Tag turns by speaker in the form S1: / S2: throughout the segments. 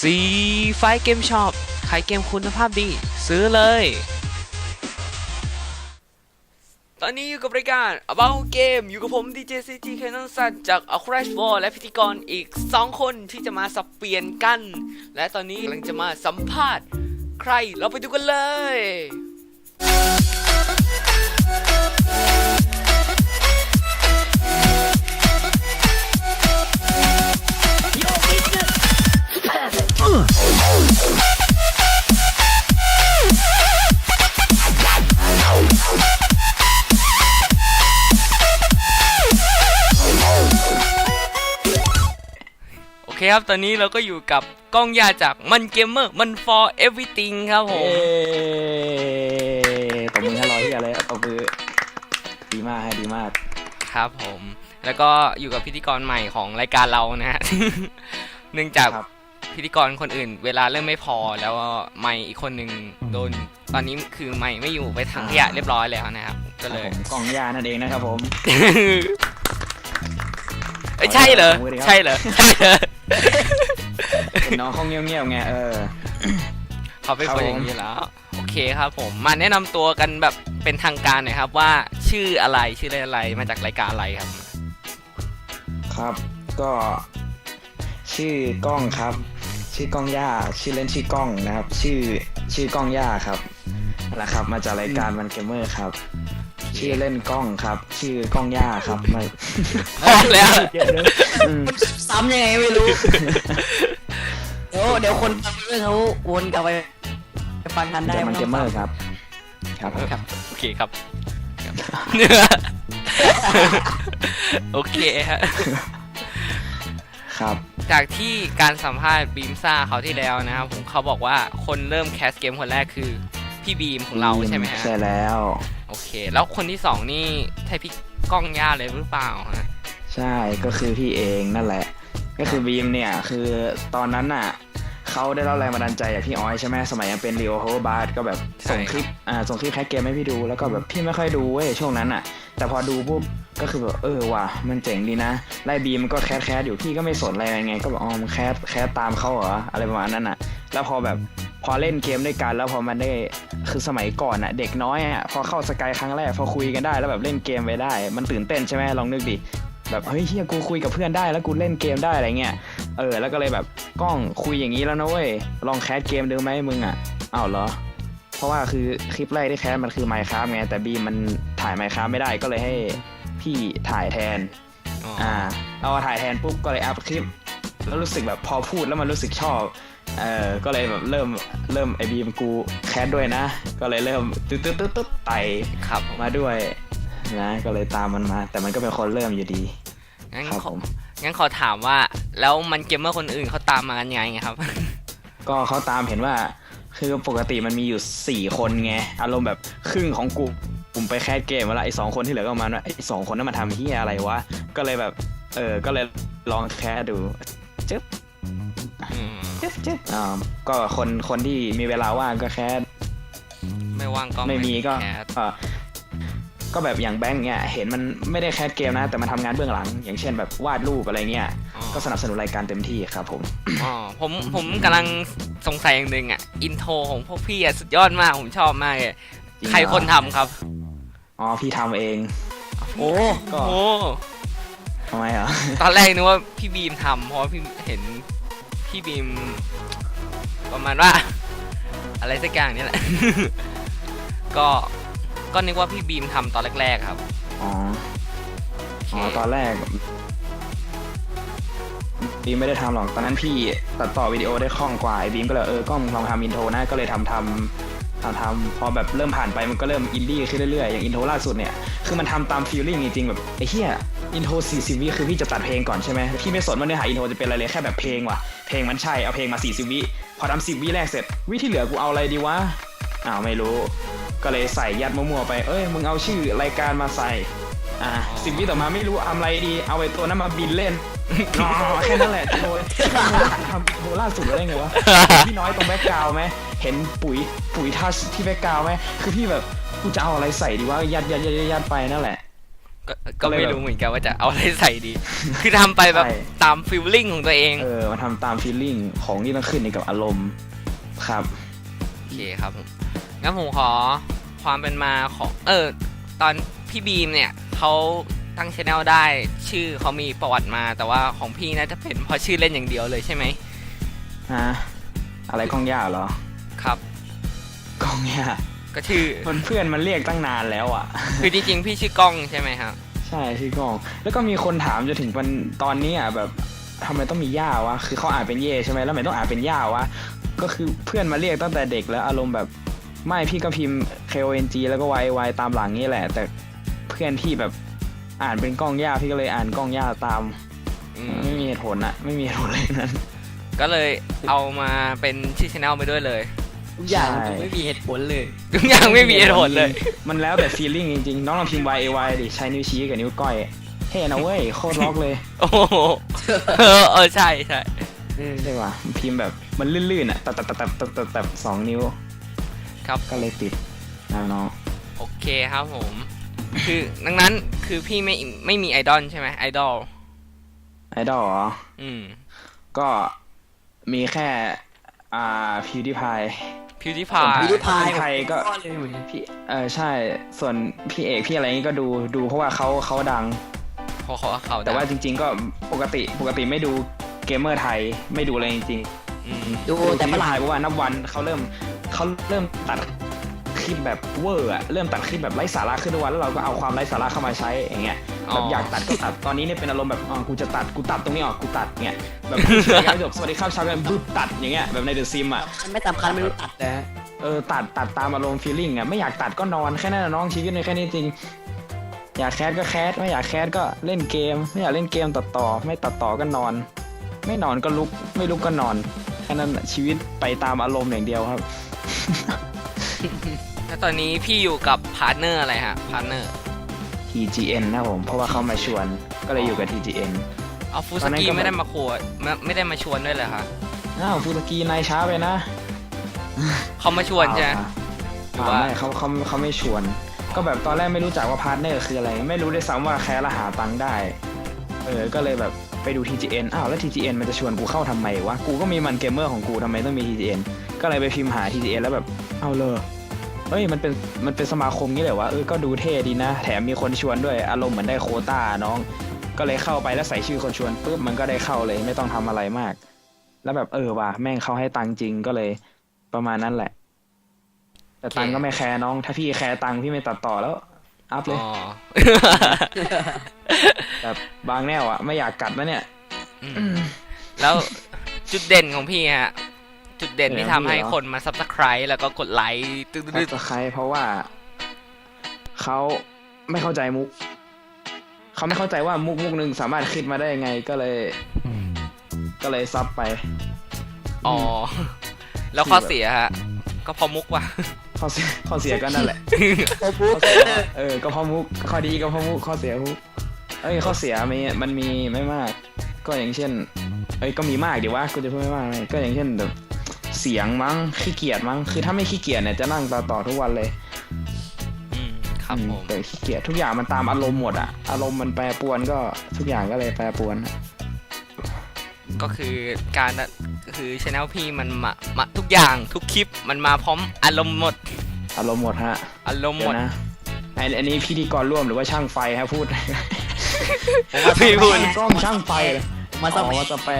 S1: ซีไฟเกมช็อปขายเกมคุณภาพดี ซื้อเลย ตอนนี้อยู่กับรายการ About Game อยู่กับผม DJ CG Canon สันจาก a Crash Ball และพิธีกรอีก 2 คนที่จะมาสับเปลี่ยนกัน และตอนนี้กำลังจะมาสัมภาษณ์ ใครเราไปดูกันเลย โอเคครับ ตอนนี้เราก็อยู่กับกล้องยาจากมันเกมเมอร์มัน for everything ครับผม
S2: เย้ตบมือให้รอยที่อะไรตบมือดีมากให้ดีมาก
S1: ครับผม แล้วก็อยู่กับพิธีกรใหม่ของรายการเรานะฮะ เนื่องจาก
S2: ครับ
S1: พิธีกรคนอื่น เวลาเริ่มไม่พอแล้วก็ไม่อีกคนหนึ่งโดน ตอนนี้คือไม่ไม่อยู่ไปทางขยะเรียบร้อยแล้วนะครับ ก็เลย
S2: ผมกล่องยานั่นเองนะครับผม
S1: เอ้ยใช่เหรอ
S2: ขอบคุณครับ
S1: ใช่เหรอใช่เหรอ
S2: เป็นน้องเขาเงียบๆไงเออ
S1: เขาเป็น
S2: ครับ
S1: คนอย่างนี้แล้วโอเคครับผมมาแนะนำตัวกันแบบเป็นทางการหน่อยครับ ว่าชื่ออะไรชื่ออะไรมาจากรายการอะไรครับ
S2: ครับก็ ชื่อกล้องครับ ชื่อกล้องย่าชื่อเล่นชื่อกล้องนะครับ ชื่อชื่อกล้องย่าครับนะครับ มาจากรายการมันเกมเมอร์ครับ ชื่อเล่นกล้องครับ ชื่อกล้องย่าครับไมา
S1: พอแล้ว
S2: อืม
S3: ซ้ำยังไงไม่รู้ เดี๋ยวเดี๋ยวคนฟังเรื่องเขาวนกลับไปไปฟังกันได้
S2: จากมันเกมเมอร์ครับ ครับ
S1: ครับ โอเคครับโอเคฮะ
S2: ครับ
S1: จากที่การสัมภาษณ์บีมซ่าเขาวที่แล้วนะครับผมเขาบอกว่าคนเริ่มแคสเกมคนแรกคือพี่บีมของเราใช่ไหมฮะ
S2: ใช่แล้ว
S1: โอเค แล้วคนที่สองนี่ใช่พี่ก้องย่าเลยหรือเปล่าฮะ
S2: ใช่ก็คือพี่เองนั่นแหละ ก็คือบีมเนี่ยคือตอนนั้นน่ะ เขาได้รับแรงบันดาลใจจากพี่ออยใช่ไหมสมัยยังเป็นรีโอโฮบาร์ก็แบบส่งคลิปอ่าส่งคลิปแคสเกมให้พี่ดูแล้วก็แบบพี่ไม่ค่อยดูเว้ยช่วงนั้นน่ะ แต่พอดูปุ๊บก็คือแบบเออว่ะมันเจ๋งดีนะไล่บีมมันก็แคสแคสอยู่พี่ก็ไม่สนอะไรไง ก็แบบอ๋อมันแคสแคสตามเขาเหรออะไรประมาณนั้นน่ะ แล้วพอแบบพอเล่นเกมด้วยกันแล้วพอมันได้คือสมัยก่อนอะเด็กน้อยอะพอเข้าสกายครั้งแรกพอคุยกันได้แล้วแบบเล่นเกมไปได้ มันตื่นเต้นใช่ไหมลองนึกดิ แบบเฮ้ยเฮียกูคุยกับเพื่อนได้แล้วกูเล่นเกมได้อะไรเงี้ยเออแล้วก็เลยแบบกล้องคุยอย่างนี้แล้วนะเว้ยลองแคสเกมดูไหมมึงอะอ้าวเหรอ เพราะว่าคือคลิปแรกที่แคสมันคือ Minecraft ไงแต่บีมมันถ่าย Minecraft ไม่ได้ก็เลยให้พี่ถ่ายแทน
S1: อ๋อ
S2: อ่าเราถ่ายแทนปุ๊บก็เลยอัพคลิป แล้วรู้สึกแบบพอพูดแล้วมันรู้สึกชอบเออก็เลยแบบเริ่มเริ่มไอบีมกูแคสด้วยนะ ก็เลยเริ่มตึ๊ดตึ๊ดตึ๊ดตึ๊ดไต่
S1: ครับผม
S2: มาด้วย นะ ก็เลยตามมันมา แต่มันก็เป็นคนเริ่มอยู่ดี
S1: งั้น
S2: ครับ
S1: ข
S2: ผ
S1: อ
S2: ม
S1: งั้นขอถามว่าแล้วมันเกมเมอร์คนอื่นเขาตามมากันยังไงครับ
S2: ก็เขาตามเห็นว่า คือปกติมันมีอยู่สี่คนไง อารมณ์แบบครึ่งของกลุ่มผมไปแคสเกมมาละไอ้สองคนที่เหลือก็ประมาณว่าไอ้สองคนนั้นมาทำเฮียอะไรวะ ก็เลยแบบ เออ ก็เลยลองแคสดูจึ๊บ
S1: อืม
S2: จึ๊บจึ๊บอ่าก็คนคนที่มีเวลาว่างก็แคส
S1: ไม่ว่างก็
S2: ไม่มีก็
S1: แคส
S2: เออ ก็แบบอย่างแบงค์เนี่ยเห็นมันไม่ได้แคสเกมนะ แต่มันทำงานเบื้องหลัง อย่างเช่นแบบวาดรูปอะไรเงี้ย
S1: อ๋อ
S2: ก็สนับสนุนรายการเต็มที่ครับผม
S1: อ๋อผมผมกำลังสงสัยอย่างหนึ่งอะอินโทรของพวกพี่อะสุดยอดมากผมชอบมากเลย
S2: จริงเหรอ
S1: ใครคนทำครับ
S2: อ๋อพี่ทำเอง
S3: โอ้
S2: ก็
S1: โอ้
S2: ทำไมอะ
S1: ตอนแรกนึกว่าพี่บีมทำเพราะว่าพี่เห็นพี่บีม ประมาณว่า อะไรสักอย่างนี่แหละ ก็ ก็นึกว่าพี่บีมทำตอนแรกๆครับ
S2: อ๋อ
S1: โอเค
S2: อ๋อตอนแรกบีมไม่ได้ทำหรอกตอนนั้นพี่ตัดต่อวิดีโอได้คล่องกว่าไอ้บีมก็เลยเออกล้องลองทำอินโทรนะก็เลยทำทำทำทำพอแบบเริ่มผ่านไปมันก็เริ่มอินดี้ขึ้นเรื่อยๆอย่างอินโทรล่าสุดเนี่ยคือมันทำตามฟีลลิ่งจริงๆแบบไอ้เหี้ยอินโทร40 วิคือพี่จะตัดเพลงก่อนใช่ไหมพี่ไม่สนว่าเนื้อหาอินโทรจะเป็นอะไรเลยแค่แบบเพลงว่ะเพลงมันใช่เอาเพลงมา 40 วิพอทำ10 วิแรกเสร็จวิที่เหลือกูเอาอะไรดีวะอ้าวไม่รู้ ก็เลยใส่ยัดมั่วๆไป เอ้ย มึงเอาชื่อรายการมาใส่ อ่าสิบวิต่อมาไม่รู้ทำอะไรดี เอาไอ้ตัวนั้นมาบินเล่นอ๋อแค่นั้นแหละโทรทำโทรล่าสุดได้ไงวะพี่น้อยตรงแบ็กกราวด์ไหมเห็นปุ๋ยปุ๋ยทัชที่แบ็กกราวด์ไหมคือพี่แบบกูจะเอาอะไรใส่ดีว่ายัดยัดยัดยัดยัดไปนั่นแหละ
S1: ก็ก็ไม่รู้เหมือนกันว่าจะเอาอะไรใส่ดี คือทำไปแบบ
S2: ใช่
S1: ตามฟิลลิ่งของตัวเอง
S2: เออมาทำตามฟีลลิ่งของที่ต้องขึ้นในกับอารมณ์ ครับ
S1: โอเคครับผม งั้นผมขอความเป็นมาของเออตอนพี่บีมเนี่ยเขาตั้งช anel ได้ชื่อเขามีประวัติมา แต่ว่าของพี่น่าจะเป็นเพราะชื่อเล่นอย่างเดียวเลยใช่ไหม
S2: ฮะอะไรกล้องย่าเหรอ
S1: ครับ
S2: กล้องย่า
S1: ก็ชื่อ
S2: มันเพื่อนมันเรียกตั้งนานแล้วอะ
S1: คือจริงๆพี่ชื่อกล้องใช่ไหมครับ
S2: ใช่ชื่อกล้อง แล้วก็มีคนถามจนถึงวันตอนนี้อะแบบทำไมต้องมีย่าวะคือเขาอ่านเป็นเย่ใช่ไหมแล้วทำไมต้องอ่านเป็นย่าวะก็คือเพื่อนมาเรียกตั้งแต่เด็กแล้วอารมณ์แบบ ไม่พี่ก็พิมพ์ K O N G แล้วก็ Y Y ตามหลังนี่แหละ แต่เพื่อนพี่แบบอ่านเป็นกล้องย่าพี่ก็เลยอ่านกล้องย่าตาม
S1: อืม
S2: ไม่มีเหตุผลอะไม่มีเหตุผลเลยนั้น
S1: ก็เลยเอามาเป็นชื่อช anel ไปด้วยเลย
S3: ทุกอย่าง
S2: ใช่
S3: มันไม่มีเหตุผลเลย
S1: ทุกอย่างไม่มีเหตุผลเลย
S2: มันแล้วแต่ feeling จริงๆ น้องลองพิมพ์ Y A Y ดิใช้นิ้วชี้กับนิ้วก้อยเท่นะเว้ยโคตรล็อกเลย
S1: โอ้โหเออเออใช่ใช่
S2: ใช่ป่ะพิมพ์แบบมันลื่นๆอะตัดตัดตัดตัดตัดตัดตัดสองนิ้ว
S1: ครับ
S2: ก็เลยติดนะน้อง
S1: โอเคครับผม คือดังนั้นคือพี่ไม่ไม่มีไอดอลใช่ไหมไอดอล
S2: ไอดอลเหรอ
S1: อืม
S2: ก็มีแค่ อ่าพิวดิพาย
S1: พิวดิ
S2: ส่วน
S1: พาย
S2: PewDiePie ไทยก็
S3: เลยเหมือนกัน
S2: พี่เออใช่ส่วนพี่เอกพี่อะไรนี้ก็ดูดูเพราะว่าเขาเขาดัง
S1: ขอขอเขา
S2: แต่ว่าจริง ๆ ก็ปกติปกติไม่ดูเกมเมอร์ไทยไม่ดูเลยจริง
S1: อืม
S2: ๆ
S3: ดูแต่ฝ
S2: พิวดิ
S3: รั่ง
S2: พายเพราะว่านับวันเขาเริ่ม เขาเริ่มตัดคลิปแบบเวอร์อะเริ่มตัดคลิปแบบไร้สาระขึ้นทุกวันแล้วเราก็เอาความไร้สาระเข้ามาใช้อย่างเงี้ยแบบอยากตัดก็ตัดตอนนี้เนี่ยเป็นอารมณ์แบบอ๋อกูจะตัดกูตัดตรงนี้ออกกูตัดเงี้ยแบบการจบสวัสดีครับชาวกันบึ๊บตัดอย่างเงี้ยแบบในเดอะซิมอะ
S3: มันไม่สำคัญไม่รู้ตัดนะ
S2: เออตัดตัดตามอารมณ์ฟีลลิ่งอะไม่อยากตัดก็นอนแค่นั้นนะน้องชีวิตในแค่นี้จริงอยากแคสก็แคสไม่อยากแคสก็เล่นเกม ไม่อยากเล่นเกมตัดต่อ ไม่ตัดต่อก็นอน ไม่นอนก็ลุกไม่ลุกก็นอนแค่นั้นน่ะชีวิตไปตามอารมณ์อย่างเดียวครับ
S1: แล้วตอนนี้พี่อยู่กับพาร์ทเนอร์อะไรฮะพาร์ทเนอร์
S2: TGN นะผม เพราะว่าเขามาชวนก็เลยอยู่กับ TGN
S1: เอาฟู
S2: ต
S1: ส
S2: อนนั้น
S1: กี
S2: ก็แบบ
S1: ไม่ได้มาขวดไม่ไม่ได้มาชวนด้วยเลยค่ะ
S2: อ้าวฟูตากีนายช้าไปนะ
S1: เขามาชวนใช่ไหมหรือ
S2: เปล่า
S1: ว่า
S2: ไม่เขาเขาเขาไม่ชวน ก็แบบตอนแรกไม่รู้จักว่าพาร์ทเนอร์คืออะไร ไม่รู้ด้วยซ้ำว่าแคร์ละหาตังค์ได้ เออ ก็เลยแบบไปดู TGN อ้าวแล้ว TGN มันจะชวนกูเข้าทำไมวะ กูก็มีมันเกมเมอร์ของกูทำไมต้องมี TGN ก็เลยไปพิมพ์หา TGN แล้วแบบ เอาเลยเฮ้ยมันเป็นมันเป็นสมาคมนี้เลยวะเออก็ดูเท่ดีนะ แถมมีคนชวนด้วยอารมณ์เหมือนได้โควต้าน้อง ก็เลยเข้าไปแล้วใส่ชื่อคนชวนปุ๊บมันก็ได้เข้าเลยไม่ต้องทำอะไรมาก แล้วแบบเออว่ะแม่งเขาให้ตังค์จริงก็เลย ประมาณนั้นแหละ แต่ตังค์ก็ไม่แคร์น้อง ถ้าพี่แคร์ตังค์พี่ไม่ตัดต่อแล้วอัพเลย
S1: อ๋อ
S2: แบบบางแนวอะไม่อยากกัดนะเนี่ย
S1: อืมแล้วจุดเด่นของพี่ฮะ จุดเด่นที่ทำให้
S2: เด่นของพี่เหรอ
S1: คนมา subscribe แล้วก็กดไลค์ตึ๊ด
S2: ซับสไครเพราะว่าเขาไม่เข้าใจมุกเขาไม่เข้าใจว่ามุกมุกหนึ่งสามารถคิดมาได้ยังไงก็เลย ก็เลยซับไป
S1: ๆอ๋อ แล้วข้อเสียฮะ ก็เพอมุกว่ะ
S2: ข้อเสียข้อเสียก็นั่นแหละ
S3: โอ้ปุ๊บ
S2: ข้อเสียเออก็เพราะมุกข้อดีก็เพราะมุกข้อเสียมุกเอ้ยข้อเสียมีมันมีไม่มาก ก็อย่างเช่น เอ้ยก็มีมากดีว่ากูจะพูดไม่มากเลยก็อย่างเช่นแบบ เสียงมั้งขี้เกียจมั้งคือถ้าไม่ขี้เกียจเนี่ยจะนั่งต่อต่อทุกวันเลย
S1: อืมครับ
S2: อื
S1: ผม
S2: แต่ขี้เกียจทุกอย่างมันตามอารมณ์หมดอะอารมณ์มันแปรปรวนก็ทุกอย่างก็เลยแปรปรวนอะ
S1: ก็คือการคือช anel พี่มันมามาทุกอย่างทุกคลิปมันมาพร้อมอารมณ์หมด
S2: อารมณ์หมดฮะ
S1: อารมณ์ห
S2: เดี๋
S1: ม
S2: ย
S1: ด
S2: วนะไอ้อันนี้พิธีกรร่วมหรือว่าช่างไฟฮะพูด
S1: พี่พูด
S2: กล้องช่างไฟเลย
S3: มา
S2: อ๋
S3: สัก
S2: อว่าจะแปล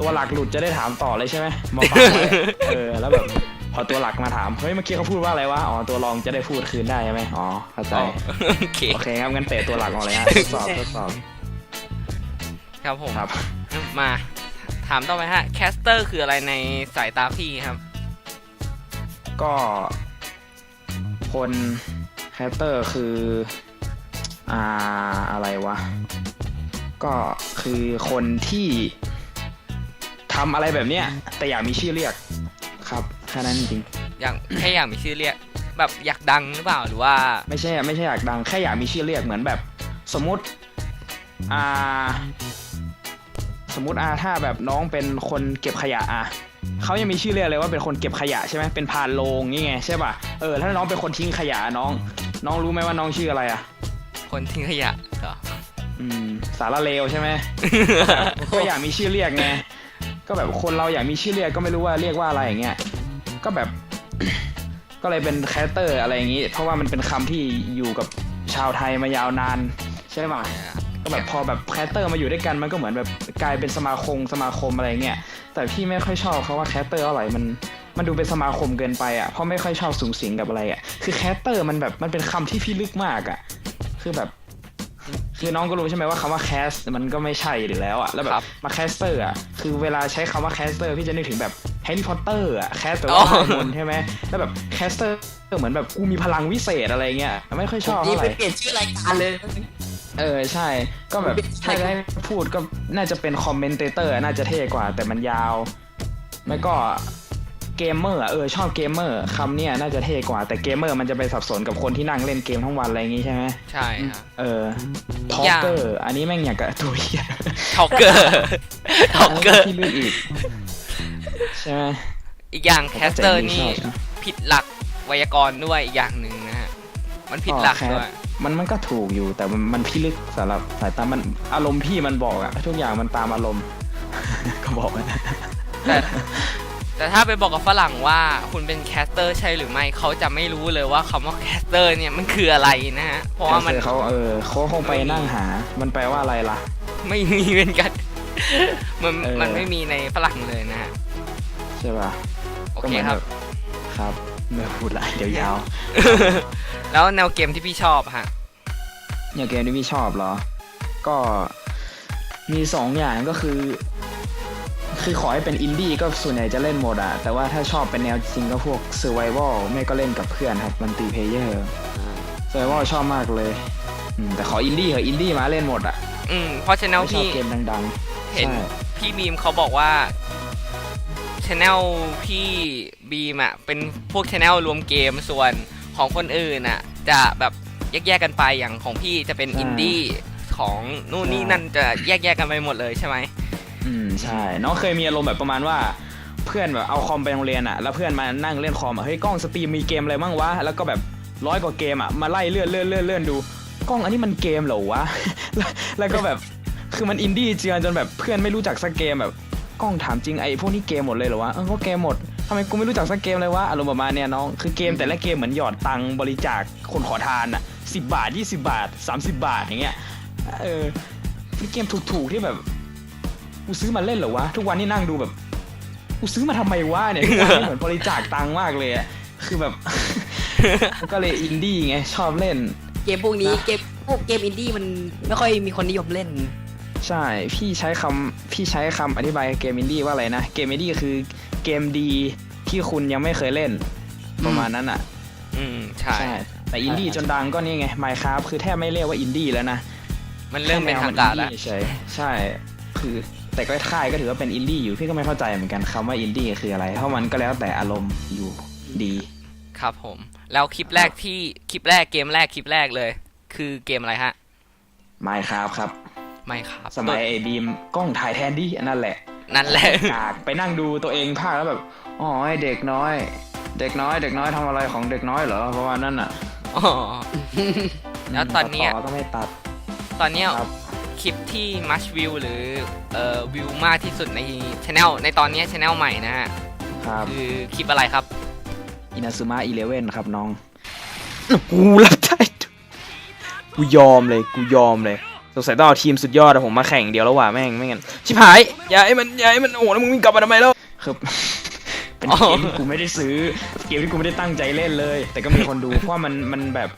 S2: ตัวหลักหลุดจะได้ถามต่อเลยใช่ไหมมาฟังไว้เออแล้วแบบพอตัวหลักมาถาม เฮ้ยเมื่อกี้เขาพูดว่าอะไรวะ อ๋อตัวรองจะได้พูดคืนได้ใช่ไหมอ๋อเข้าใจ
S1: อ๋อโอเค
S2: โอเคครับงั้นเตะตัวหลักออกเลยฮะทดสอบทดสอบ
S1: ครับผม
S2: ครับ
S1: มาถามต่อไปฮะแคสเตอร์คืออะไรในสายตาพี่ครับ
S2: ก็ คนแคสเตอร์คือ อ่าอะไรวะ ก็คือคนที่ ทำอะไรแบบเนี้ยแต่อยากมีชื่อเรียกครับแค่นั้นจริง
S1: อยากแค่อยากมีชื่อเรียก แบบอยากดังหรือเปล่าหรือว่า
S2: ไม่ใช่ไม่ใช่อยากดังแค่อยากมีชื่อเรียกเหมือนแบบ สมมุติอ่าสมมุติอ่าถ้าแบบน้องเป็นคนเก็บขยะอะเขายังมีชื่อเรียกเลยว่าเป็นคนเก็บขยะใช่ไหมเป็นพานโลงนี่ไงใช่ป่ะเออถ้าน้องเป็นคนทิ้งขยะน้อง น้องรู้ไหมว่าน้องชื่ออะไรอะ
S1: คนทิ้งขยะเหรอ
S2: อืมสารเลวใช่ไหม ก็อยากมีชื่อเรียกไง ก็แบบคนเราอยากมีชื่อเรียกก็ไม่รู้ว่าเรียกว่าอะไรอย่างเงี้ยก็แบบ ก็เลยเป็นแคสเตอร์อะไรอย่างงี้ เพราะว่ามันเป็นคำที่อยู่กับชาวไทยมายาวนานใช่ไหมก็แบบพอแบบแคสเตอร์มาอยู่ด้วยกันมันก็เหมือนแบบกลายเป็นสมาคมสมาคมอะไรเงี้ยแต่พี่ไม่ค่อยชอบเขาว่าแคสเตอร์อะไรมันมันดูเป็นสมาคมเกินไปอะเพราะไม่ค่อยชอบสูงสิงกับอะไรอะคือแคสเตอร์มันแบบมันเป็นคำที่พี่ลึกมากอะคือแบบ คือน้องก็รู้ใช่ไหมว่าคำว่าแคสมันก็ไม่ใช่อยู่แล้วอะแล้วแบ
S1: ครับบ
S2: มาแคสเตอร์อะคือเวลาใช้คำว่าแคสเตอร์พี่จะนึกถึงแบบแฮร์รี่พอตเตอร์อะแคสแปล
S1: อ๋อ
S2: ว่ามนต์ใช่ไหมแล้วแบบแคสเตอร์เหมือนแบบกูมีพลังวิเศษอะไรเงี้ยไม่ค่อยชอบ
S3: นี่
S2: เท่าไห
S3: ไป
S2: ร่
S3: เปลี่ยนชื่อรายการเลย
S2: เออใช่ ก็แบบ
S3: ใช่
S2: ถ้าจะให้พูดก็น่าจะเป็นคอมเมนเตเตอร์น่าจะเท่กว่าแต่มันยาวแล้วก็ เกมเมอร์อะเออชอบเกมเมอร์คำเนี้ยน่าจะเท่กว่าแต่เกมเมอร์มันจะไปสับสนกับคนที่นั่งเล่นเกมทั้งวันอะไรอย่างงี้ใช่ไหม
S1: ใช่ครับ
S2: เออ
S1: อี
S2: ท
S1: ก
S2: อ
S1: อย่าง
S2: เกอร์อันนี้แม่งอย่างกับตัวเหี้ย
S1: ทอกเกอร์ทอกเกอร์
S2: ที่ลึกอีกใช่ไหม
S1: อีกอย่างแคสเตอร์นี่
S2: ชอบนะ
S1: ผิดหลักไวยากรณ์ด้วยอีกอย่างหนึ่งนะฮะมันผิดหลัก
S2: อ๋อแคส
S1: ด้วย
S2: มันมันก็ถูกอยู่แต่มันมันพิลึกสำหรับสายตามันอารมณ์พี่มันบอกอะทุกอย่างมันตามอารมณ์ก็บอกนะ
S1: แต่ แต่ถ้าไปบอกกับฝรั่งว่าคุณเป็นแคสเตอร์ใช่หรือไม่เขาจะไม่รู้เลยว่าคำว่าแคสเตอร์เนี่ยมันคืออะไรนะฮะเพราะว่ามัน
S2: เขาเออเขาคงไปนั่งหา มันแปลว่าอะไรล่ะ
S1: ไม่มีเหมือนกันมัน
S2: เออ
S1: มันไม่มีในฝรั่งเลยนะฮะ
S2: ใช่ป่ะ
S1: โอ
S2: ก็
S1: เค
S2: หมืน
S1: ครับ
S2: แครับไม่พูดละเดี๋ยวยาว
S1: แล้วแนวเกมที่พี่ชอบฮะ
S2: อย่างเกมที่พี่ชอบเหรอ ก็มีสองอย่างก็คือ คือขอให้เป็นอินดี้ก็ส่วนใหญ่จะเล่นหมดอะแต่ว่าถ้าชอบเป็นแนวจริงก็พวก Survival ไม่ก็เล่นกับเพื่อนครับมันตีเพเยอร์ Survival ชอบมากเลยอืมแต่ขออินดี้เหอะอินดี้มาเล่นหมดอะ
S1: อืมเพราะชแนล
S2: ไม่ชอบ
S1: พี่
S2: เกมดังๆ
S1: เห็น
S2: ใช่
S1: พี่บีมเขาบอกว่าชแนลพี่บีมอะเป็นพวกชแนลรวมเกมส่วนของคนอื่นอะ จะแบบแยกๆกันไปอย่างของพี่จะเป็นอินดี้ของนู่นนี่นั่นจะแยกๆกันไปหมดเลยใช่ไหม
S2: อืมใช่ น้องเคยมีอารมณ์แบบประมาณว่า เพื่อนแบบเอาคอมไปโรงเรียนอะแล้วเพื่อนมานั่งเล่นคอมอะเฮ้ยกล้องสตรีมมีเกมอะไรบ้างวะแล้วก็แบบร้อยกว่าเกมอะมาไล่เลื่อนเลื่อนเลื่อนเลื่อนดูกล้องอันนี้มันเกมเหรอวะ แล้วก็แบบคือมันอินดี้เจือนจนแบบเพื่อนไม่รู้จักสักเกมแบบกล้องถามจริงไอ้พวกนี้เกมหมดเลยเหรอวะเออก็เกมหมดทำไมกูไม่รู้จักสักเกมเลยวะอารมณ์ประมาณเนี้ยน้องคือเกมแต่ละเกมเหมือนหยอดตังบริจาคคนขอทานอะสิบบาทยี่สิบาทสามสิบาทอย่างเงี้ยเออเป็นเกมถูกๆที่แบบ กูซื้อมาเล่นเหรอวะ ทุกวันนี่นั่งดูแบบ กูซื้อมาทำไมวะเนี่ยทุกวันนี้เหมือนบริจาคตังค์มากเลยอะคือแบบ ก็เลยอินดี้ไงชอบเล่น
S3: เกมพวกนี้
S2: นะ
S3: เกมพวกเกมอินดี้มันไม่ค่อยมีคนนิยมเล่น
S2: ใช่พี่ใช้คำพี่ใช้คำอธิบายเกมอินดี้ว่าอะไรนะ เกมอินดี้คือเกมดีที่คุณยังไม่เคยเล่น ประมาณนั้นอะ
S1: อืมใช่
S2: ใช่แต่อินดี้จนดังก็นี่ไง Minecraft คือแทบไม่เรียกว่าอินดี้แล้วนะ
S1: มันเริ่มเป็นทางการแล้ว
S2: แค่แนวมันอินดี้เฉยใช่ คือ แต่ก็ค่ายก็ถือว่าเป็นอินดี้อยู่พี่ก็ไม่เข้าใจเหมือนกันคำว่าอินดี้คืออะไรเพราะมันก็แล้วแต่อารมณ์อยู่ดี
S1: ครับผม แล้วคลิปแรกที่คลิปแรกเกมแรกคลิปแรกเลย คือเกมอะไรฮะ
S2: Minecraft ครับ
S1: ไม่ครับ
S2: สมัยไอ้บีมกล้องถ่ายแทนดิอันนั่นแหละ
S1: นั่นแหละ
S2: กากไปนั่งดูตัวเองภาคแล้วแบบอ๋อไอ้เด็กน้อย เด็กน้อย เด็กน้อยทำอะไรของเด็กน้อยเหรอเพราะว่านั่นอะ
S1: อ๋อแล้วตอนเนี้ย
S2: ต่ก็ไม่ตัด
S1: ตอนเนี้ย
S2: ครับ
S1: ค ลิปที่มัชวิวหรือเอ่อวิวมากที่สุดในช anel ในตอนเนี้ช anel ใหม่นะฮะ
S2: ครับ
S1: คือคลิปอะไรครับ
S2: อินาซึมะอีเลเว่นครับน้อง
S4: กูรับได้กูยอมเลยกูยอมเลยสงสัยต้องเอาทีมสุดยอดอะผมมาแข่งเดียวแล้วว่ะแม่งไม่งั้นชิบหายอย่าให้มันอย่าให้มันโอ้โหแล้วมึงวิ่งกลับมาทำไมแล้ว
S2: คือเป็น
S1: อ๋อ
S2: เกมที่กูไม่ได้ซื้อเกมที่กูไม่ได้ตั้งใจเล่นเลย แต่ก็มีคนดูเพราะว่ามันมันแบบ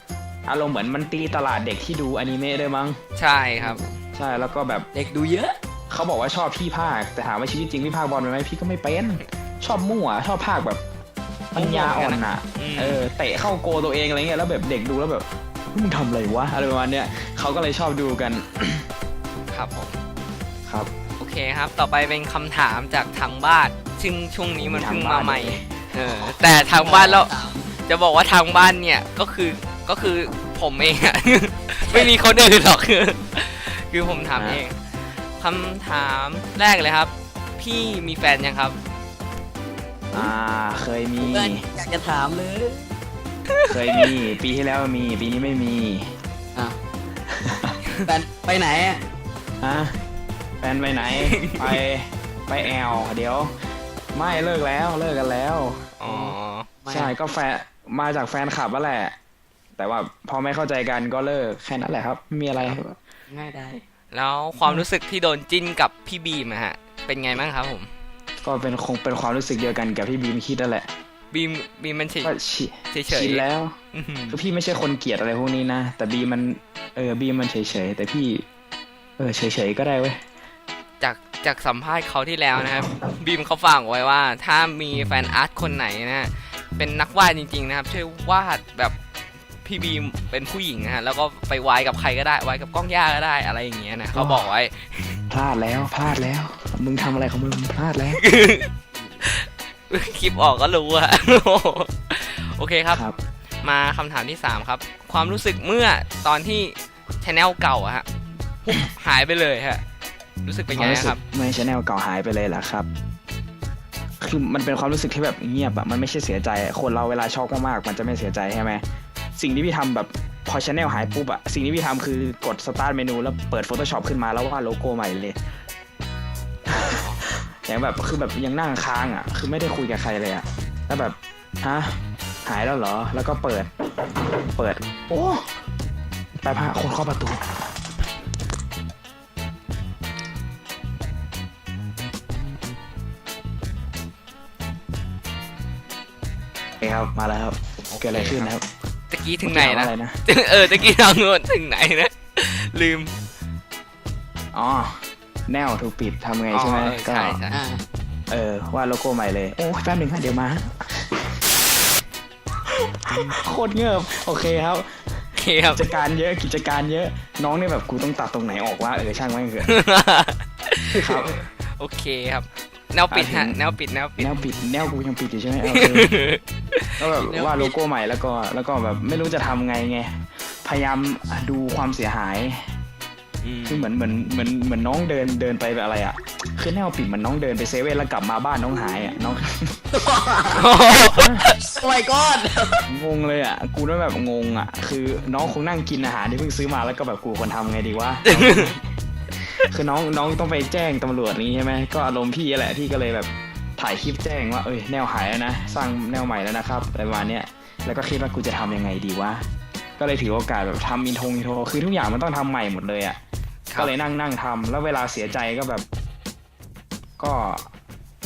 S2: อารมณ์เหมือนมันตีตลาดเด็กที่ดูอนิเมะด้วยมั้ง
S1: ใช่ครับ
S2: ใช่แล้วก็แบบ
S3: เด็กดูเยอะ
S2: เขาบอกว่าชอบพี่ภาค แต่ถามว่าชีวิตจริงพี่ภาคบอลเป็นไหมพี่ก็ไม่เป็น ชอบมั่วชอบภาคแบบปัญญาอ่อนอะ
S1: อืม
S2: เออเตะเข้าโกตัวเองอะไรเงี้ยแล้วแบบเด็กดูแล้วแบบมึงทำอะไรวะอะไรประมาณเนี้ยเขาก็เลยชอบดูกัน
S1: ครับผม
S2: ครับ
S1: โอเคครับ ต่อไปเป็นคำถามจากทางบ้านซึ่งช่วงนี้มันเพิ่งมาใหม่เออแต่ทางบ้านเราจะบอกว่าทางบ้านเนี่ยก็คือก็คือผมเองอะไม่มีคนอื่นหรอก คือผมถามเองคำถามแรกเลยครับ พี่มีแฟนยังครับ
S2: อ่าเคยมี
S3: เพื่อนอยากจะถามเลย
S2: เคยมี ปีที่แล้วมี ปีนี้ไม่มี
S3: อะแฟนไปไหนอะ
S2: ฮะแฟนไปไหน ไปไปแอลเดี๋ยว ไม่เลิกแล้วเลิกกันแล้ว
S1: อ๋อ
S2: ใช่ก็แฟนมาจากแฟนคลับนั่นแหละ แต่ว่าพอไม่เข้าใจกันก็เลิกแค่นั้นแหละครับไม่มีอะไร
S3: ง่ายได้
S1: แล้วความรู้สึกที่โดนจิ้นกับพี่บีมอะฮะ เป็นไงบ้างครับผม
S2: ก็เป็นคงเป็นความรู้สึกเดียวกันกับที่บีมคิดนั่นแหละ
S1: บีมบีมมันเฉย
S2: ก็ชิ
S1: เฉยๆ
S2: ชินแล้ว
S1: อื้อหือ
S2: คือพี่ไม่ใช่คนเกลียดอะไรพวกนี้นะ แต่บีมมัน เออบีมมันเฉยๆแต่พี่ เออเฉยๆก็ได้เว้ย
S1: จากจากสัมภาษณ์เขาที่แล้วนะครับ บีมเขาฝากไว้ว่า ถ้ามีแฟนอาร์ตคนไหนนะฮะเป็นนักวาดจริงๆนะครับ ช่วยวาดแบบ พี่บีมเป็นผู้หญิงนะฮะแล้วก็ไปวาดกับใครก็ได้วาดกับกล้องย่าก็ได้อะไรอย่างเงี้ยนะเขาบอกไว้
S2: พลาดแล้วพลาดแล้ว มึงทำอะไรของมึงมึงพลาดแล้ว
S1: คลิปออกก็รู้อะ โอเคครับ
S2: ครับ
S1: มาคำถามที่ 3 ครับ ความรู้สึกเมื่อตอนที่ชแนลเก่าอะฮะปุ๊บหายไปเลยฮะ รู้สึกเป็นไง
S2: วามรู้สึ
S1: ค
S2: ก
S1: รับ
S2: ไม่ชแนลเก่าหายไปเลยเหรอครับ คือมันเป็นความรู้สึกที่แบบเงียบอะมันไม่ใช่เสียใจอะคนเราเวลาช็อกมากๆมันจะไม่เสียใจใช่ไหม สิ่งที่พี่ทำแบบพอชแนลหายปุ๊บอะสิ่งที่พี่ทำคือกดสตาร์ทเมนูแล้วเปิด Photoshop ขึ้นมาแล้ววาดโลโก้ใหม่เลย อย่างแบบคือแบบยังนั่งค้างอะคือไม่ได้คุยกับใครเลยอะแล้วแบบฮะหายแล้วเหรอ แล้วก็เปิด เปิด โอ้ไปพาคนเข้าประตู โอเคครับ มาแล้วครับเกิดอะไรขึ้นนะครับ
S1: ตะกี้ถึงไหนนะ
S2: อะไรนะ
S1: เออตะกี้ทางโน้นถึงไหนนะ ลืม
S2: อ๋อ แนวถูกปิดทำไง
S1: อ๋อ
S2: ใช่ไหม
S1: เออ
S2: ก็
S1: ใช่ใช่
S3: อ่า
S2: เออวาดโลโก้ใหม่เลย โอ้ยแป๊บหนึ่งฮะเดี๋ยวมาโคตรเงิบโอเคครับ
S1: โอเคครับ
S2: กิจการเยอะกิจการเยอะ น้องเนี่ยแบบกูต้องตัดตรงไหนออกว่าเออช่างไม่งเถอะ ครับ
S1: โอเคครับ แนวปิดฮะ
S2: อะถึง
S1: แนวปิดแนวปิด
S2: แนวปิดแนวกูยังปิดอยู่ใช่ไหมโอเค แล้วแบบวาดโลโก้ใหม่แล้วก็แล้วก็แบบไม่รู้จะทำไงไง พยายามดูความเสียหาย
S1: อืม
S2: คือเหมือนเหมือนเหมือนเหมือนน้องเดินเดินไปแบบอะไรอะคือแนวปิดเหมือนน้องเดินไปเซเว่นแล้วกลับมาบ้านน้องหายอะน้อง
S3: โอ้ my god
S2: งงเลยอะ กูด้วยแบบงงอะ คือน้องคงนั่งกินอาหารที่เพิ่งซื้อมาแล้วก็แบบกูควรทำไงดีวะคือน้องน้องต้องไปแจ้งตำรวจนี้ใช่ไหมก็อารมณ์พี่แหละพี่ก็เลยแบบ ถ่ายคลิปแจ้งว่าเอ้ยแนวหายแล้วนะ สร้างแนวใหม่แล้วนะครับอะไรประมาณเนี้ยแล้วก็คิดว่ากูจะทำยังไงดีวะก็เลยถือโอกาสแบบทำอินโทรอินโทรคือทุกอย่างมันต้องทำใหม่หมดเลยอะ
S1: ครับ
S2: ก็เลยนั่งนั่งทำแล้วเวลาเสียใจก็แบบ ก็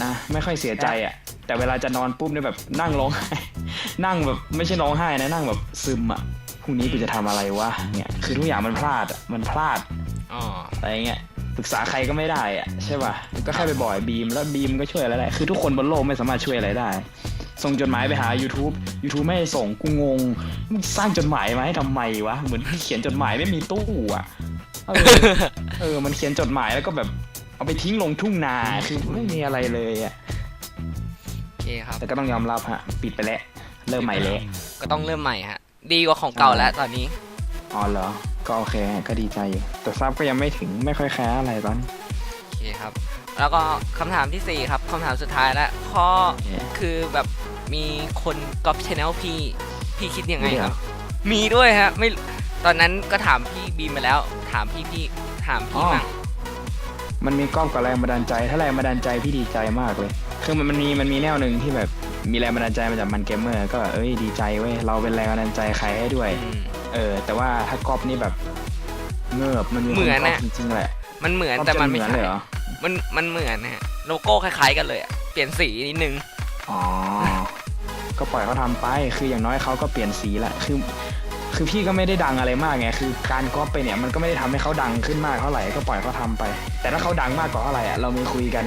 S2: นะไม่ค่อยเสียใจอะ แต่เวลาจะนอนปุ๊บเนี่ยแบบนั่งร้องไห้นั่งแบบไม่ใช่ร้องไห้นะนั่งแบบซึมอะพรุ่งนี้กูจะทำอะไรวะเนี่ยคือทุกอย่างมันพลาดอะมันพลาด
S1: อ๋อ
S2: อะไรเงี้ย ปรึกษาใครก็ไม่ได้อะใช่ป่ะก็แค่ไปบ่อยบีมแล้วบีมก็ช่วยอะไรได้คือทุกคนบนโลกไม่สามารถช่วยอะไรได้ ส่งจดหมายไปหา YouTube YouTube ไม่ให้ส่งกูงงมึงสร้างจดหมายมาให้ทำไมวะเหมือนเขียนจดหมายไม่มีตู้อะเออเออมันเขียนจดหมายแล้วก็แบบเอาไปทิ้งลงทุ่งนาคือไม่มีอะไรเลยอะ
S1: โอเคครับ
S2: แต่ก็ต้องยอมรับฮะปิดไปแล้วเริ่มใหม่แล้ว
S1: ก็ต้องเริ่มใหม่ฮะ ดีกว่าของเก่าแล้วตอนนี้
S2: อ๋อเหรอก็โอเคฮะก็ดีใจอยู่แต่ซับก็ยังไม่ถึงไม่ค่อยแคร์อะไรตอนนี้
S1: โอเคครับ แล้วก็คำถามที่ 4 ครับคำถามสุดท้ายแล้วข้อ
S2: เนี่ย
S1: คือแบบมีคนก๊อปชแนลพี่พี่คิดยังไง
S2: มีเห
S1: ค
S2: รอ
S1: รับ มีด้วยฮะไม่ตอนนั้นก็ถามพี่บีมไปแล้ว ถามพี่พี่ถามพี่มั่ง
S2: มันมีกล้องกับแรงบันดาลใจ ถ้าแรงบันดาลใจพี่ดีใจมากเลย คือมันมันมีมันมีแนวหนึ่งที่แบบมีแรงบันดาลใจมาจากมันเกมเมอร์ ก็เอ้ยดีใจเว้ยเราเป็นแรงบันดาลใจใครให้ด้วย
S1: อืม
S2: เออ แต่ว่าถ้ากอบนี่แบบเงือบมันมีค
S1: เหมือน
S2: ก๊
S1: น่ะ
S2: ปจริงๆแหละ
S1: มันเหมือน
S2: ก๊อป
S1: แต่มัน
S2: จ
S1: ไม่
S2: เหมือน
S1: ใช่
S2: เลยเหรอ
S1: มันมันเหมือนนะฮะโลโก้คล้ายๆกันเลยอะเปลี่ยนสีนิดนึง
S2: อ๋อ ก็ปล่อยเขาทำไป คืออย่างน้อยเขาก็เปลี่ยนสีแหละคือ คือพี่ก็ไม่ได้ดังอะไรมากไง คือการก๊อปไปเนี่ยมันก็ไม่ได้ทำให้เขาดังขึ้นมากเท่าไหร่ ก็ปล่อยเขาทำไป แต่ถ้าเขาดังมากกว่าเท่าไหร่อะเรามีคุยกัน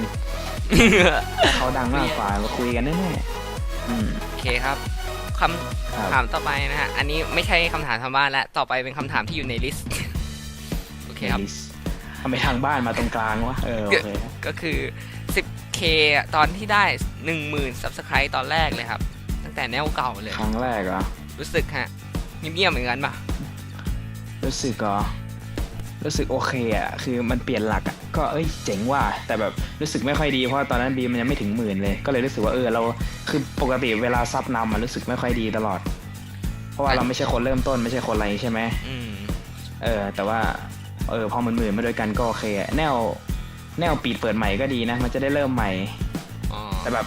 S2: ถ้าเขาดังมากกว่าเราคุยกันแน่ๆอืม
S1: โอเคครับ ค
S2: ครับำ
S1: ถามต่อไปนะฮะ อันนี้ไม่ใช่คำถามทางบ้านแล้วต่อไปเป็นคำถามที่อยู่ในลิสต์ โอเคครับ
S2: ทำไมทางบ้านมาตรงกลางวะ เออ โอเค
S1: ก็คือ 10k อะตอนที่ได้ 10,000 subscribe ตอนแรกเลยครับ ตั้งแต่แนวเก่าเลย
S2: ครั้งแรกเหรอ
S1: รู้สึกฮะเงียบๆเหมือนกันปะ
S2: รู้สึกก็ รู้สึกโอเคอะคือมันเปลี่ยนหลักอะก็เอ้ยเจ๋งว่ะแต่แบบรู้สึกไม่ค่อยดีเพราะว่าตอนนั้นบีมมันยังไม่ถึงหมื่นเลย ก็เลยรู้สึกว่าเออเราคือปกติเวลาซับนำมันรู้สึกไม่ค่อยดีตลอด เพราะว่าเราไม่ใช่คนเริ่มต้นไม่ใช่คนอะไรใช่ไหม
S1: อืม
S2: เออ แต่ว่าเออพอมันหมื่นมาด้วยกันก็โอเคอะแนวแนวปิดเปิดใหม่ก็ดีนะ มันจะได้เริ่มใหม่
S1: อ๋อ
S2: แต่แบบ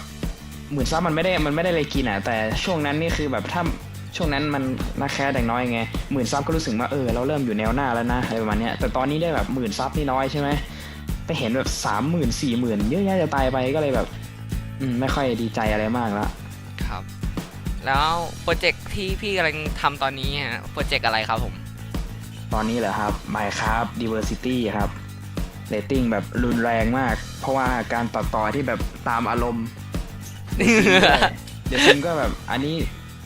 S2: หมื่นซับมันไม่ได้มันไม่ได้เลยกินอะ แต่ช่วงนั้นนี่คือแบบถ้า ช่วงนั้นมันนักแค่แต่งน้อยไงหมื่นซับก็รู้สึกว่าเออเราเริ่มอยู่แนวหน้าแล้วนะอะไรประมาณเนี้ยแต่ตอนนี้ได้แบบหมื่นซับนี่น้อยใช่ไหมไปเห็นแบบสามหมื่นสี่หมื่นเยอะแยะจะตายไปก็เลยแบบอืมไม่ค่อยดีใจอะไรมากละ
S1: ครับ แล้วโปรเจกต์ที่พี่กำลังทำตอนนี้ฮะโปรเจกต์อะไรครับผม
S2: ตอนนี้เหรอครับ Minecraft Diversity ครับเรตติ้งแบบรุนแรงมาก เพราะว่าการตัดต่อที่แบบตามอารมณ์เดี๋ยวซิมก็แบบอันนี้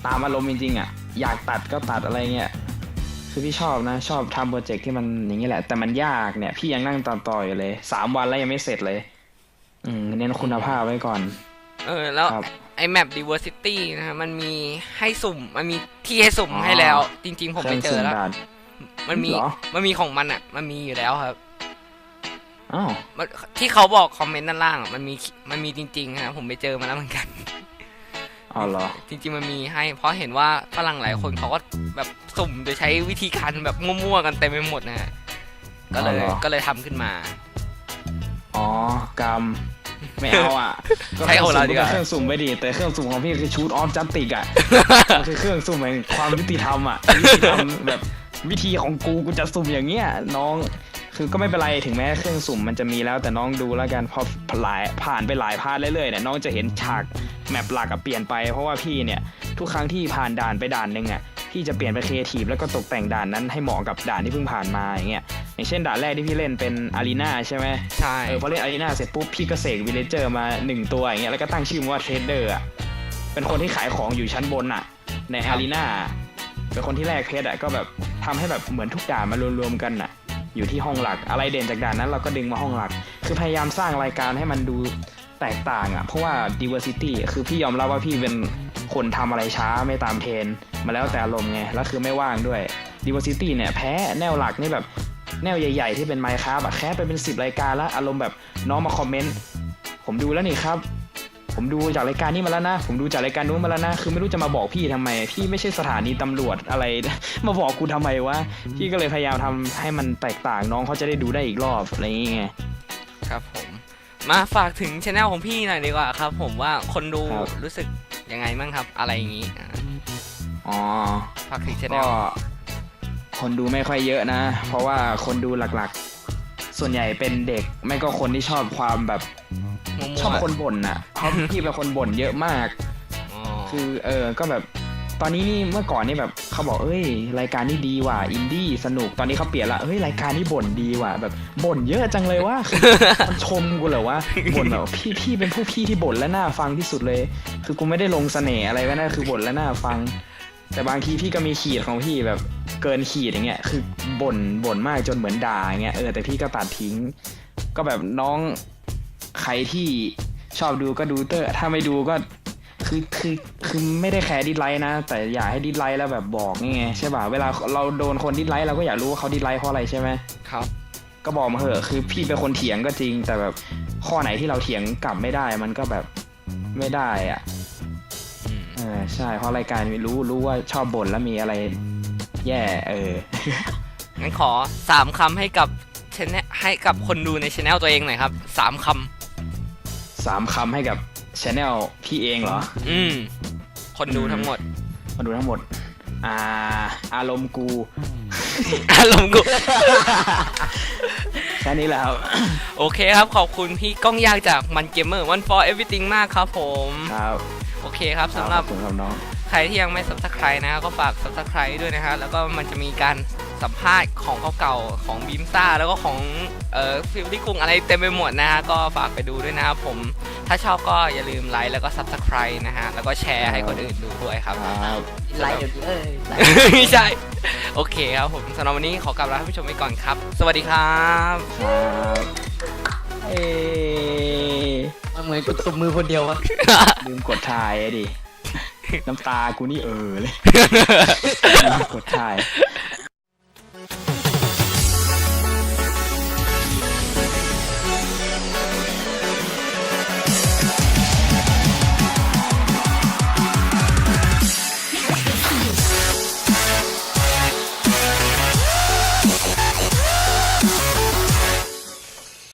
S2: ตามอารมณ์จริงๆอะอยากตัดก็ตัดอะไรเงี้ยคือพี่ชอบนะ ชอบทำโปรเจกต์ที่มันอย่างนี้แหละ แต่มันยากเนี่ย พี่ยังนั่งตัดต่ออยู่เลยสามวันแล้วยังไม่เสร็จเลย อืมเน้นคุณภาพไว้ก่อน
S1: เออ แล้ว
S2: ครับ
S1: ไอแมป diversity นะฮะมันมีให้สุ่ม มันมีที่ให้สุ่ม
S2: อ๋อ
S1: ให้แล้ว จริง ๆ ผมไปเจอแล้ว
S2: ครื่องสุ่มด่าน
S1: มันมี
S2: เหรอ
S1: มันมีของมันอะ มันมีอยู่แล้วครับ
S2: อ้าว
S1: มันที่เขาบอกคอมเมนต์ด้านล่างอะมันมี มันมีจริงๆฮะผมไปเจอมาแล้วเหมือนกัน
S2: เอาเหรอ
S1: จริงๆมันมีให้ เพราะเห็นว่าฝรั่งหลายคนเขาก็แบบสุ่มโดยใช้วิธีการแบบมั่วๆกันเต็มไปหมดนะฮะก็เลย
S2: อ๋อเหรอ
S1: ก็เลยทำขึ้นมา
S2: อ๋อกรรมไม่เอาอะ
S1: ใช้ของเราดีกว่า
S2: เครื่องสุ่มไปดิแต่เครื่องสุ่มของพี่คือชูดออฟจัสติกอะมันคือเครื่องสุ่มแห่งความยุติธรรมอะยุติธรรมแบบวิธีของกูกูจะสุ่มอย่างเงี้ยน้อง คือก็ไม่เป็นไรถึงแม้เครื่องสุ่มมันจะมีแล้วแต่น้องดูแล้วกันพอหลายผ่านไปหลายพาร์ทเรื่อยๆเนี่ยน้องจะเห็นฉากแมปหลักอะเปลี่ยนไปเพราะว่าพี่เนี่ยทุกครั้งที่ผ่านด่านไปด่านหนึ่งอะพี่จะเปลี่ยนไปครีเอทีฟแล้วก็ตกแต่งด่านนั้นให้เหมาะกับด่านที่เพิ่งผ่านมาอย่างเงี้ยอย่างเช่นด่านแรกที่พี่เล่นเป็นอารีนาใช่ไหม
S1: ใช่
S2: เออพอเล่นอารีนาเสร็จปุ๊บพี่ก็เสกวิลเลเจอร์มาหนึ่งตัวอย่างเงี้ยแล้วก็ตั้งชื่อมันว่าเทรดเดอร์อะเป็นคนที่ขายของอยู่ชั้นบนอะ ในอารีนาเป็นคนที่แลกเพชรอะก็แบบทำให้แบบเหมือนทุกด่านมารวมๆกันอะ อยู่ที่ห้องหลัก อะไรเด่นจากด่านนั้นเราก็ดึงมาห้องหลัก คือพยายามสร้างรายการให้มันดูแตกต่างอะ เพราะว่า diversity คือพี่ยอมรับว่าพี่เป็นคนทำอะไรช้าไม่ตามเทรนมาแล้วแต่อารมณ์ไง แล้วคือไม่ว่างด้วย diversity เนี่ยแพ้แนวหลักนี่แบบแนวใหญ่ๆที่เป็น Minecraft อะแคสไปเป็น 10 รายการแล้วอารมณ์แบบน้องมาคอมเมนต์ผมดูแล้วนี่ครับ ผมดูจากรายการนี้มาแล้วนะ ผมดูจากรายการนู้นมาแล้วนะ คือไม่รู้จะมาบอกพี่ทำไม พี่ไม่ใช่สถานีตำรวจอะไร มาบอกกูทำไมวะ พี่ก็เลยพยายามทำให้มันแตกต่างน้องเขาจะได้ดูได้อีกรอบอะไรอย่างเงี้ย
S1: ครับผม มาฝากถึงช anel ของพี่หน่อยดีกว่าครับ ผมว่าคนดู
S2: ครับ
S1: รู้สึกยังไงบ้างครับ อะไรอย่างนี้อ่า
S2: อ๋อ
S1: ฝากถึงช
S2: ก็
S1: anel
S2: คนดูไม่ค่อยเยอะนะ เพราะว่าคนดูหลักๆ ส่วนใหญ่เป็นเด็ก ไม่ก็คนที่ชอบความแบบ
S1: มั่วๆ
S2: ชอบคนบ่นอะเพราะพี่เป็นคนบ่นเยอะมาก
S1: อ๋อ
S2: คือเออก็แบบตอนนี้นี่เมื่อก่อนนี่แบบเขาบอกเอ้ย รายการนี้ดีว่ะอินดี้สนุกตอนนี้เขาเปลี่ยนละเฮ้ยรายการนี้บ่นดีว่ะแบบบ่นเยอะจังเลยว่ามันชมกูเหรอวะบ่นแบบพี่พี่เป็นผู้พี่ที่บ่นและน่าฟังที่สุดเลย คือกูไม่ได้ลงเสน่ห์อะไรไว้นะคือบ่นและน่าฟัง แต่บางทีพี่ก็มีขีดของพี่แบบเกินขีดอย่างเงี้ยคือบ่นบ่นมากจนเหมือนด่าอย่างเงี้ยเออแต่พี่ก็ตัดทิ้ง ก็แบบน้อง ใครที่ชอบดูก็ดูเตอร์ ถ้าไม่ดูก็คือคือคือไม่ได้แคร์ดิสไลค์นะ แต่อยากให้ดิสไลค์แล้วแบบบอกนี่ไงใช่ป่ะเวลาเราโดนคนดิสไลค์เราก็อยากรู้ว่าเขาดิสไลค์เพราะอะไรใช่ไหม
S1: ครับ
S2: ก็บอกมาเหอะคือพี่เป็นคนเถียงก็จริง แต่แบบข้อไหนที่เราเถียงกลับไม่ได้มันก็แบบไม่ได้อะ
S1: อืม
S2: เออใช่เพราะรายการรู้รู้ว่าชอบบ่นแล้วมีอะไร แย่ เออ
S1: งั้นขอสามคำให้กับชแนลให้กับคนดูในช anel ตัวเองหน่อยครับสามค
S2: สามคำให้กับช anel พี่เองเหรอำ
S1: อืม คนดูทั้งหมด
S2: มาดูทั้งหมด อ่า อารมณ์กู
S1: อารมณ์กู
S2: แค่นี้แหละครับ
S1: โอเคครับ ขอบคุณพี่ก้องยากจากมันเกมเมอร์ one for everything มากครับผม
S2: ครับ
S1: โอเคครับสำหรับ
S2: ขอบคุณครับน้อง
S1: ใครที่ยังไม่ subscribe นะก็ฝาก subscribe ด้วยนะฮะแล้วก็มันจะมีการ สัมภาษณ์ของเก่าๆของบีมซ่าแล้วก็ของเอ่อฟิลลี่กุงอะไรเต็มไปหมดนะฮะก็ฝากไปดูด้วยนะครับผม ถ้าชอบก็อย่าลืมไลค์แล้วก็ subscribe นะฮะแล้วก็แชร์ให้คนอื่นดูด้วยครับ
S2: ครับ
S3: ไลฟ์เดี๋ยวนี้เอ้ยไลฟ์
S1: ไม่ใช่ โอเคครับผมสำหรับวันนี้ขอกลับลาท่านผู้ชมไปก่อนครับ สวัสดีครับ
S2: ครับเอ
S3: มันเหมือนกูตบมือคนเดียววะ
S2: ลืมกดถ่ายอะดิ น้ำตากูนี่เออเลยลืมกดถ่าย